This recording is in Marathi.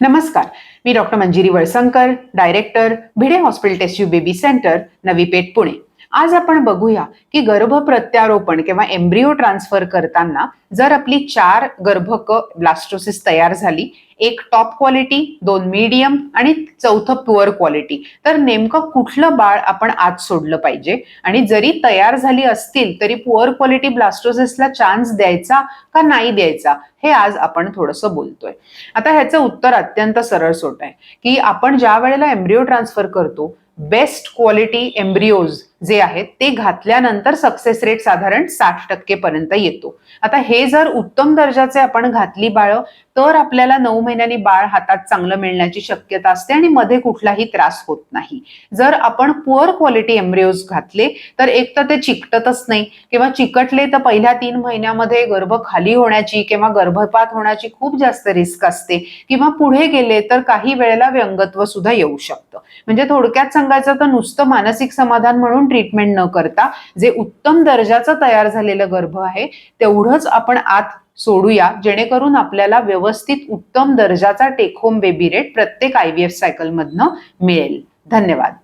नमस्कार. मी doctor Manjiri Valsankar director Bhide hospital test tube baby centre Navi Peth Pune. आज आपण बघूया की गर्भ प्रत्यारोपण किंवा एम्ब्रिओ ट्रान्सफर करताना जर आपली चार गर्भक ब्लास्टोसिस तयार झाली एक टॉप क्वालिटी दोन मीडियम आणि चौथं पुअर क्वालिटी तर नेमकं कुठलं बाळ आपण आत सोडलं पाहिजे? आणि जरी तयार झाली असतील तरी पुअर क्वालिटी ब्लास्टोसिसला चान्स द्यायचा का नाही द्यायचा हे आज आपण थोडंसं बोलतोय. आता ह्याचं उत्तर अत्यंत सरळ सोट आहे की आपण ज्या वेळेला एम्ब्रिओ ट्रान्सफर करतो बेस्ट क्वालिटी एम्ब्रिओज जे आहेत ते घातल्यानंतर सक्सेस रेट साधारण साठ टक्के पर्यंत येतो. आता हे जर उत्तम दर्जाचे आपण घातली बाळ तर आपल्याला नऊ महिन्यांनी बाळ हातात चांगलं मिळण्याची शक्यता असते आणि मध्ये कुठलाही त्रास होत नाही. जर आपण पुअर क्वालिटी एम्ब्रिओज घातले तर एक तर ते चिकटतच नाही किंवा चिकटले तर पहिल्या तीन महिन्यामध्ये गर्भ खाली होण्याची किंवा गर्भपात होण्याची खूप जास्त रिस्क असते किंवा पुढे गेले तर काही वेळेला व्यंगत्व सुद्धा येऊ शकतं. म्हणजे थोडक्यात सांगायचं तर नुसतं मानसिक समाधान म्हणून ट्रीटमेंट न करता जे उत्तम दर्जाचं तयार झालेलं गर्भ आहे तेवढंच आपण आत सोडूया जेणेकरून आपल्याला व्यवस्थित उत्तम दर्जाचा टेक होम बेबी रेट प्रत्येक आय व्ही एफ सायकलमधनं मिळेल. धन्यवाद.